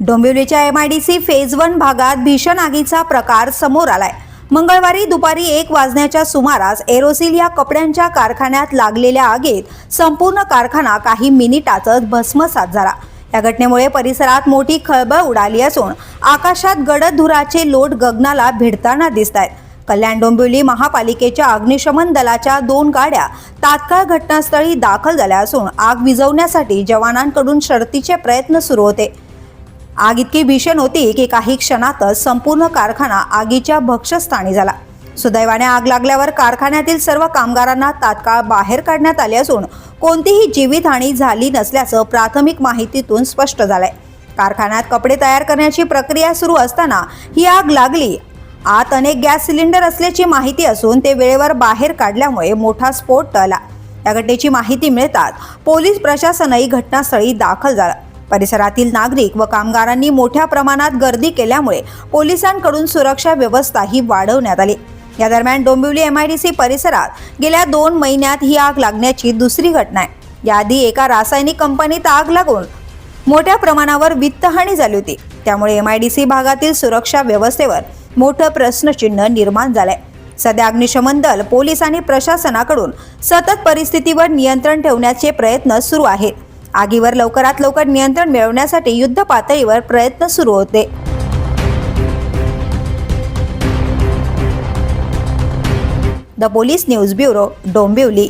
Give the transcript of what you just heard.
डोंबिवलीच्या M I D C phase one भागात भीषण आगीचा प्रकार समोर आलाय. मंगळवारी दुपारी एक वाजण्याच्या सुमारास एरोसिल या कपड्यांच्या कारखान्यात लागलेल्या आगीत संपूर्ण कारखाना काही मिनिटातच भस्मसात झाला. या घटनेमुळे परिसरात मोठी खळबळ उडाली असून आकाशात गडद धुराचे लोट गगनाला भिडताना दिसत आहेत कल्याण डोंबिवली महापालिकेच्या अग्निशमन दलाच्या दोन गाड्या तात्काळ घटनास्थळी दाखल झाल्या असून आग विझवण्यासाठी जवानांकडून शर्तीचे प्रयत्न सुरू होते. आग इतकी भीषण होती की काही क्षणातच संपूर्ण कारखाना आगीच्या भक्षस्थानी झाला. सुदैवाने आग लागल्यावर कारखान्यातील सर्व कामगारांना तात्काळ बाहेर काढण्यात आले असून कोणतीही जीवितहानी झाली नसल्याचं प्राथमिक माहितीतून स्पष्ट झालंय. कारखान्यात कपडे तयार करण्याची प्रक्रिया सुरू असताना ही आग लागली. आत अनेक गॅस सिलेंडर असल्याची माहिती असून ते वेळेवर बाहेर काढल्यामुळे मोठा स्फोट टळला. या घटनेची माहिती मिळताच पोलीस प्रशासनही घटनास्थळी दाखल झालं. परिसरातील नागरिक व कामगारांनी मोठ्या प्रमाणात गर्दी केल्यामुळे पोलिसांकडून सुरक्षा व्यवस्था ही वाढवण्यात आली. या दरम्यान डोंबिवली एमआयडीसी परिसरात गेल्या दोन महिन्यात ही आग लागण्याची दुसरी घटना आहे. याआधी एका रासायनिक कंपनीत आग लागून मोठ्या प्रमाणावर वित्तहानी झाली होती. त्यामुळे एमआयडीसी भागातील सुरक्षा व्यवस्थेवर मोठं प्रश्नचिन्ह निर्माण झालंय. सध्या अग्निशमन दल पोलीस आणि प्रशासनाकडून सतत परिस्थितीवर नियंत्रण ठेवण्याचे प्रयत्न सुरू आहेत. आगीवर लवकरात लवकर नियंत्रण मिळवण्यासाठी युद्ध पातळीवर प्रयत्न सुरू होते. The police news bureau Dombivli.